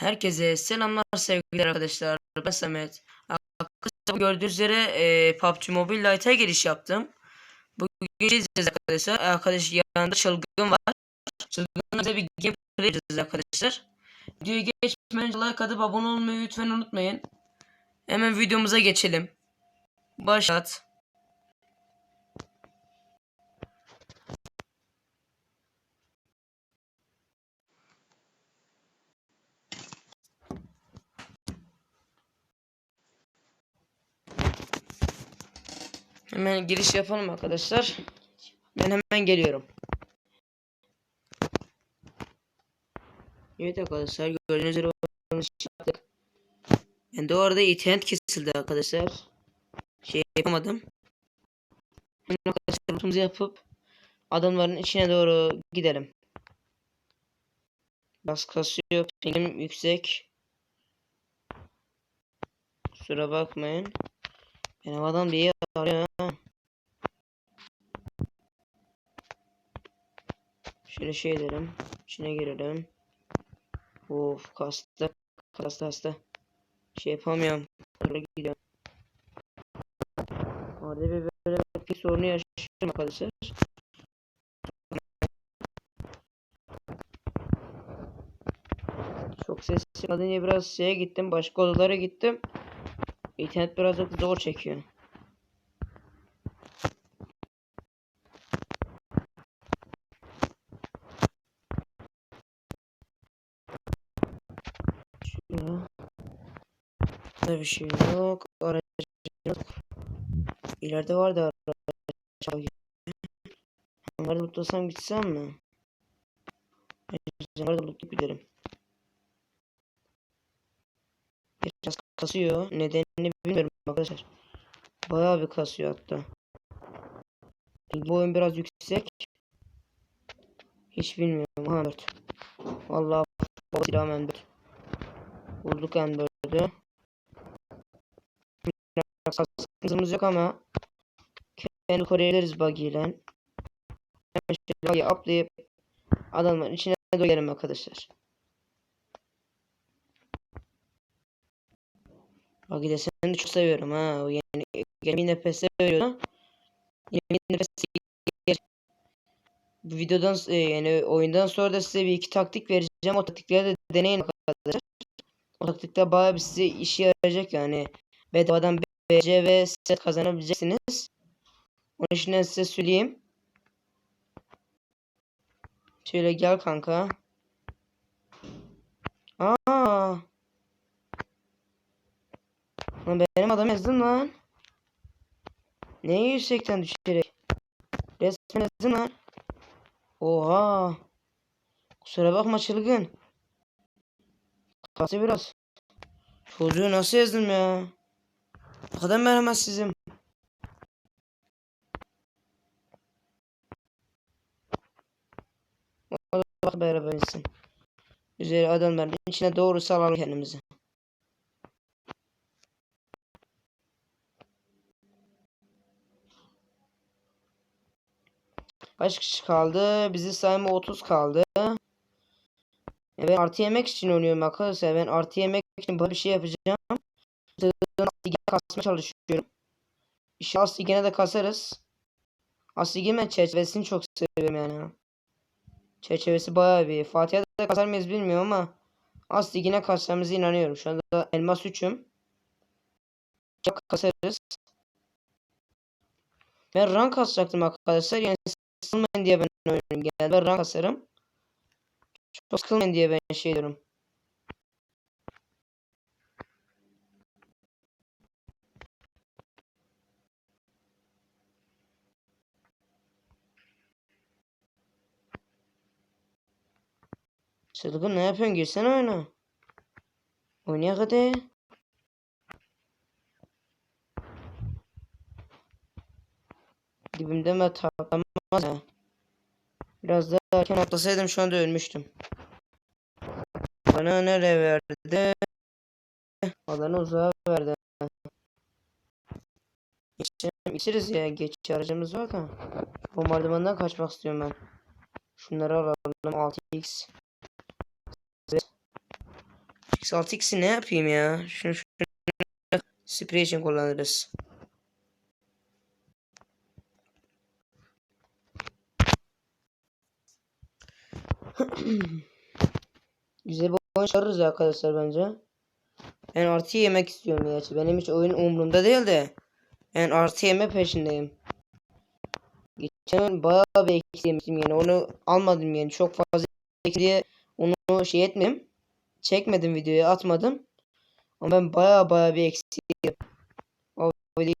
Herkese selamlar sevgili arkadaşlar. Ben Samet. Arkadaşlar gördüğünüz üzere e, PUBG Mobile Lite'a giriş yaptım. Bugün gireceğiz arkadaşlar. Arkadaş yanında çılgın var. Çılgınla bize bir gameplay yapacağız arkadaşlar. Videoyu geçmeden like atıp abone olmayı lütfen unutmayın. Hemen videomuza geçelim. Başlat. Hemen giriş yapalım arkadaşlar. Ben hemen geliyorum. Evet arkadaşlar gördüğünüz üzere yaptık. Ben de orada internet kesildi arkadaşlar. Şey yapamadım. Hemen arkadaşlar rootumuzu yapıp adamların içine doğru gidelim. Biraz kasıyor. Pingim yüksek. Kusura bakmayın. Benim adam bir yer arıyor ha. Şöyle şey edelim. İçine girelim. Of kastı. Kastı hasta. Şey yapamıyorum. Böyle gidiyorum. Orada bir böyle bir sorunu yaşıyorum arkadaşlar. Çok ses çıkmadı diye biraz şeye gittim. Başka odalara gittim. İnternet biraz da zor çekiyor. Şuraya. Burada bir şey yok. Aracı yok. İleride vardı aracı. Onları lootlasam gitsem mi? Onları lootlayıp giderim. Biraz kasıyor. Nedenini bilmiyorum arkadaşlar. Bayağı bir kasıyor hatta. Bu oyun biraz yüksek. Hiç bilmiyorum. Ha 4. Vallahi silah M4. Vurduk M4'ü. Sıkıntımız yok ama kendi koruyabiliriz buggy ile. Hemen şöyle buggy atlayıp adamların içine doyarım arkadaşlar. Buggy de seni çok seviyorum ha. O yeni yeni nefeste veriyor. Yeni nefeste bu videodan e, yani oyundan sonra da size bir iki taktik vereceğim. O taktikleri de deneyin arkadaşlar. O taktikler bayağı bir size işe yarayacak yani. Bedavadan BC ve set kazanabileceksiniz. Onun için size söyleyeyim. Şöyle gel kanka. Aa. Lan benim adam ezdin lan. Neye yüksekten düşerek? Resmen ezdin lan. Oha. Kusura bakma çılgın. Kası biraz. Çocuğu nasıl ezdim ya? Ne kadar merhametsizim. Bak beraber insin. Üzeri adamların içine doğru salalım kendimizi. Kaç kişi kaldı? Bizi sayma 30 kaldı. E ben artı yemek için oynuyorum arkadaşlar. Ben artı yemek için böyle bir şey yapacağım. Asligine kasmaya çalışıyorum. İnşallah asligine de kasarız. Asligine çerçevesini çok seviyorum yani. Çerçevesi bayağı bir. Fatih'e de kasar mıyız bilmiyorum ama asligine kasacağımıza inanıyorum. Şu anda elmas 3'üm. Çok kasarız. Ben rank kasacaktım arkadaşlar. Yani sıkılmayın diye ben oynuyorum. Genelde rank kasarım. Çok sıkılmayın diye ben şey diyorum. Çılgın ne yapıyorsun? Girsene oyuna. Oynayak hadi. Dibimde mi taklamaz ya. Biraz daha erken atlasaydım şu anda ölmüştüm. Bana nereye verdi? Alanı uzağa verdi. İçerim, içeriz ya. Geç aracımız var da. Bombardımandan kaçmak istiyorum ben. Şunları alalım. 6x. X6X'i ne yapayım ya? Şunu, şunu sprey için kullanırız. Güzel bir oyun çıkarırız ya arkadaşlar bence. Ben artı yemek istiyorum ya. Benim hiç oyun umurumda değil de. Ben artı yeme peşindeyim. Geçen bayağı bir eksi yemiştim yani. Onu almadım yani. Çok fazla eksi diye onu şey etmedim. Çekmedim videoyu atmadım. Ama ben bayağı bayağı bir eksi. O videoyu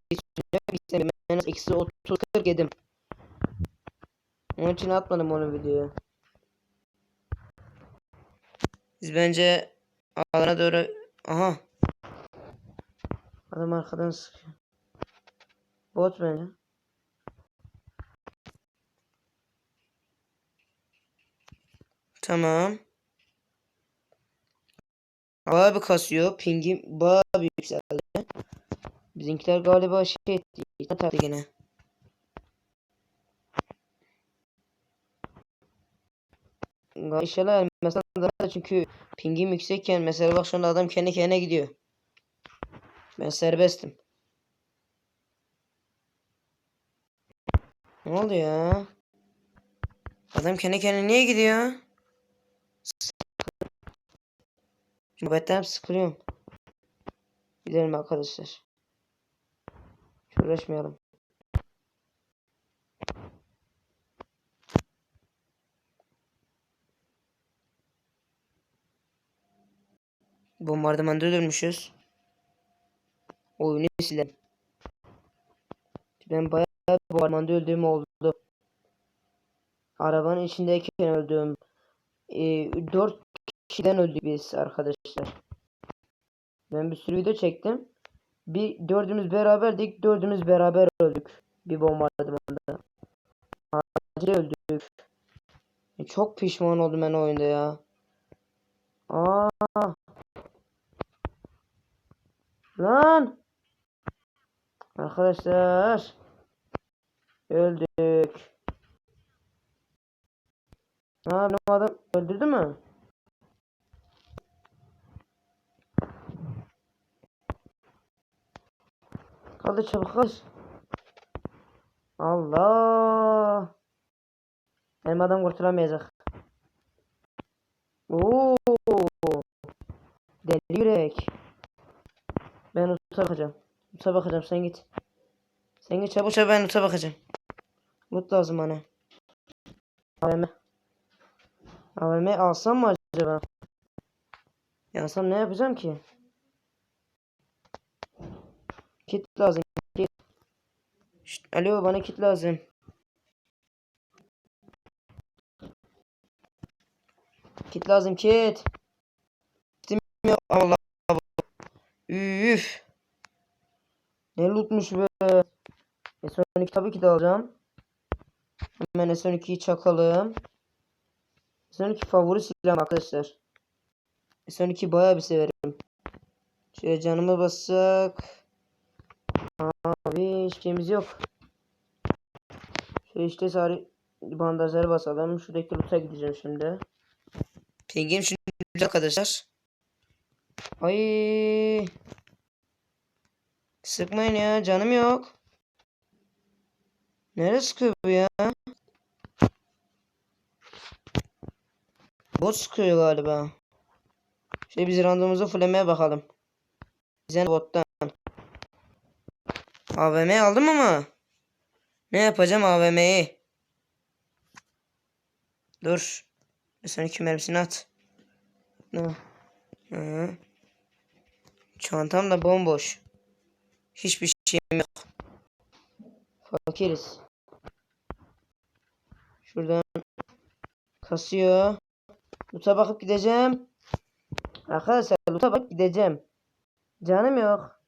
istemiyorum. En az eksi 30 40 yedim. Onun için atmadım onu videoyu. Biz bence alana doğru aha adam arkadan sıkıyor. Bot bence. Tamam. Bayağı bir kasıyor. Pingim bayağı bir yükseldi. Bizimkiler galiba şey etti. Taktı gene. İnşallah mesela çünkü pingim yüksekken mesela bak şu adam kendi kendine gidiyor. Ben serbestim. Ne oldu ya? Adam kendi kendine niye gidiyor? Nöbetten sıkılıyorum. Gidelim arkadaşlar. Hiç uğraşmayalım. Bombardımanda ölmüşüz. Oyunu silelim. Ben bayağı bombardımanda öldüğüm oldu. Arabanın içindeyken öldüm. Ee, 4 kişiden öldük biz arkadaşlar. Ben bir sürü video çektim. Bir dördümüz beraberdik. Dördümüz beraber öldük. Bir bombardımanda. Acil öldük. E, Çok pişman oldum ben oyunda ya. Aa. Lan. Arkadaşlar. Öldük. Ha benim adam öldürdü mü? Kaldır çabuk kaç. Allah. Benim adam kurtulamayacak. Oo. Deli yürek. Ben uta bakacağım. Uta bakacağım sen git. Sen git çabuk çabuk ben uta bakacağım. Mut lazım bana. AVM. AVM alsam mı acaba? Yansam ne yapacağım ki? Kit lazım. Kit. Şşt, alo bana kit lazım. Kit lazım kit. Kitim yok. Allah. Üf. Ne lootmuş be. S12 tabii ki de alacağım. Hemen S12'yi çakalım. S12 favori silahım arkadaşlar. S12 bayağı bir severim. Şöyle canımı bassak. Abi hiçbir şeyimiz yok. Şöyle işte sari bandajları basalım. Şuradaki loot'a gideceğim şimdi. Pingim şimdi arkadaşlar. Ay. Sıkmayın ya canım yok. Nereye sıkıyor bu ya? Bot sıkıyor galiba. Şöyle biz randomuzu fullemeye bakalım. Bize bottan. AVM aldım ama. Ne yapacağım AVM'yi? Dur. Sen iki mermisini at. Ne? Hı. Çantam da bomboş. Hiçbir şeyim yok. Fakiriz. Şuradan kasıyor. Loot'a bakıp gideceğim. Arkadaşlar loot'a bakıp gideceğim. Canım yok.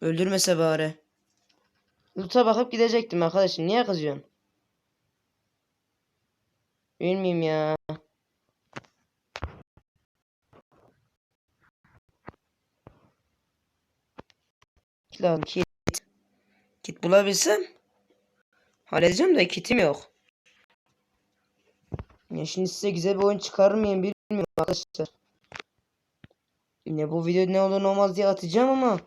Öldürmese bari. Loot'a bakıp gidecektim arkadaşım. Niye kızıyorsun? Bilmiyorum ya. Kit lazım kit. Kit bulabilsem halledeceğim de kitim yok. Ya şimdi size güzel bir oyun çıkarır mıyım bilmiyorum arkadaşlar. Yine bu video ne olur ne olmaz diye atacağım ama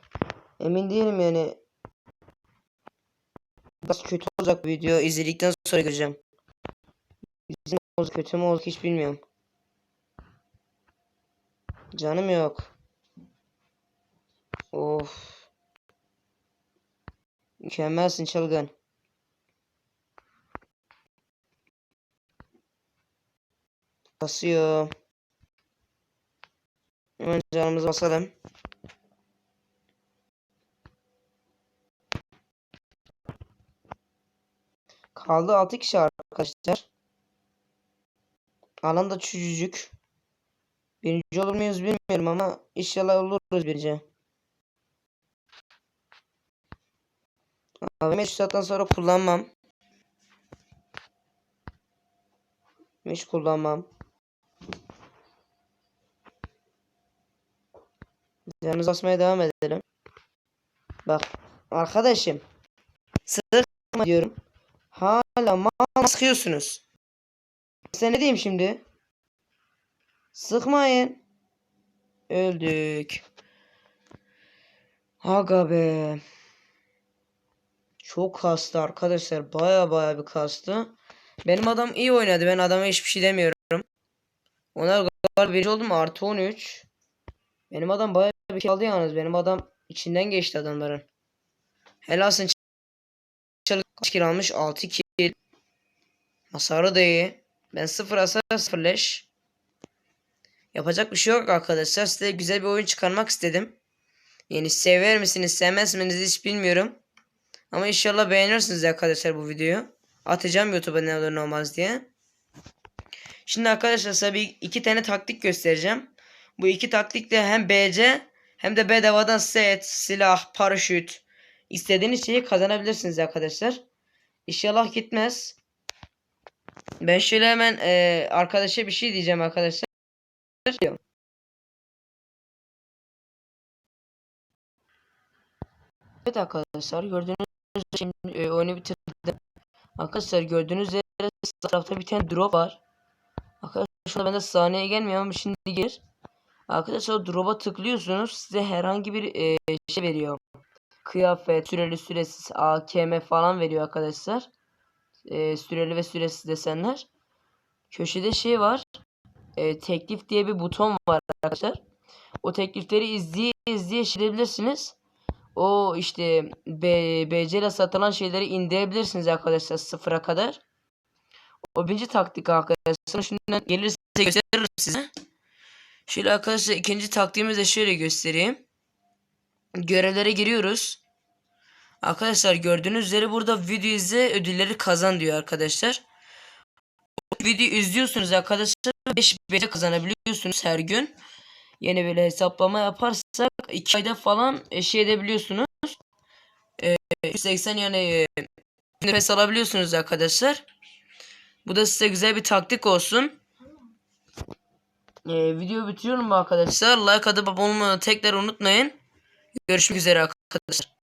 emin değilim yani. Biraz kötü olacak video izledikten sonra göreceğim. Güzel olacak kötü mü olacak hiç bilmiyorum. Canım yok. Of. Mükemmelsin çılgın. Basıyor. Hemen canımızı basalım. Kaldı 6 kişi arkadaşlar. Alan da küçücük. Birinci olur muyuz bilmiyorum ama inşallah oluruz birinci. AVM şu saatten sonra kullanmam. Hiç kullanmam. Canımız basmaya devam edelim. Bak arkadaşım. Sıkma diyorum. Hala mal sıkıyorsunuz. Sen ne diyeyim şimdi? Sıkmayın. Öldük. Aga be. Çok kastı arkadaşlar. Baya baya bir kastı. Benim adam iyi oynadı. Ben adama hiçbir şey demiyorum. Onlar galiba birinci oldu mu? Artı 13. Benim adam baya bir kill aldı yalnız. Benim adam içinden geçti adamların. Helalsin. Kaç kill almış? 6 kill. Hasarı da iyi. Ben 0 hasar 0 leş. Yapacak bir şey yok arkadaşlar. Size güzel bir oyun çıkarmak istedim. Yani sever misiniz sevmez misiniz hiç bilmiyorum. Ama inşallah beğenirsiniz arkadaşlar bu videoyu. Atacağım YouTube'a ne olur ne olmaz diye. Şimdi arkadaşlar size bir iki tane taktik göstereceğim. Bu iki taktikle hem BC hem de bedavadan set, silah, paraşüt istediğiniz şeyi kazanabilirsiniz arkadaşlar. İnşallah gitmez. Ben şöyle hemen e, arkadaşa bir şey diyeceğim arkadaşlar. Evet arkadaşlar gördüğünüz şimdi e, oyunu bitirdim. Arkadaşlar gördüğünüz üzere tarafta bir tane drop var. Arkadaşlar şurada bende saniye gelmiyor ama şimdi gir. Arkadaşlar drop'a tıklıyorsunuz. Size herhangi bir e, şey veriyor. Kıyafet, süreli süresiz, AKM falan veriyor arkadaşlar. E, süreli ve süresiz desenler. Köşede şey var. E, teklif diye bir buton var arkadaşlar. O teklifleri izleye izleye şirebilirsiniz. O işte BC ile satılan şeyleri indirebilirsiniz arkadaşlar sıfıra kadar. O birinci taktik arkadaşlar. Şimdiden gelirse gösteririm size. Şöyle arkadaşlar ikinci taktiğimizi de şöyle göstereyim. Görevlere giriyoruz. Arkadaşlar gördüğünüz üzere burada video izle ödülleri kazan diyor arkadaşlar. O videoyu izliyorsunuz arkadaşlar. 5 BC kazanabiliyorsunuz her gün. Yeni böyle hesaplama yaparsak 2 ayda falan şey edebiliyorsunuz. E, 180 yani e, nefes alabiliyorsunuz arkadaşlar. Bu da size güzel bir taktik olsun. E, video bitiriyorum arkadaşlar. Like atıp abone olmayı tekrar unutmayın. Görüşmek üzere arkadaşlar.